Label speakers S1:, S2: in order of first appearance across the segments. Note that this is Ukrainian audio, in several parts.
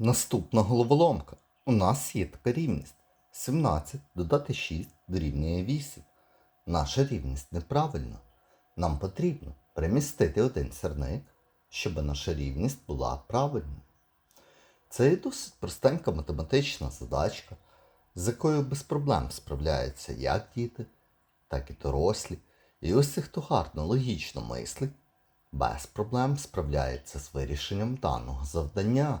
S1: Наступна головоломка. У нас є така рівність. 17 додати 6 дорівнює 8. Наша рівність неправильна. Нам потрібно перемістити один сірник, щоб наша рівність була правильною. Це є досить простенька математична задачка, з якою без проблем справляються як діти, так і дорослі. І ось хто гарно логічно мислить, без проблем справляється з вирішенням даного завдання.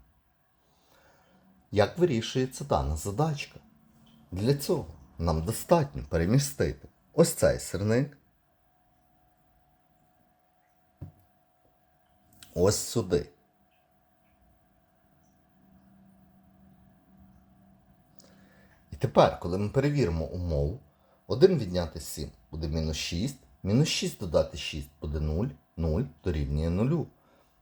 S1: Як вирішується дана задачка? Для цього нам достатньо перемістити ось цей сирник ось сюди. І тепер, коли ми перевіримо умову, 1 відняти 7 буде мінус 6, мінус 6 додати 6 буде 0, 0 дорівнює 0.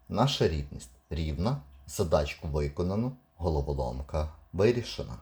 S1: Наша рівність рівна, задачку виконано, головоломка вирішена.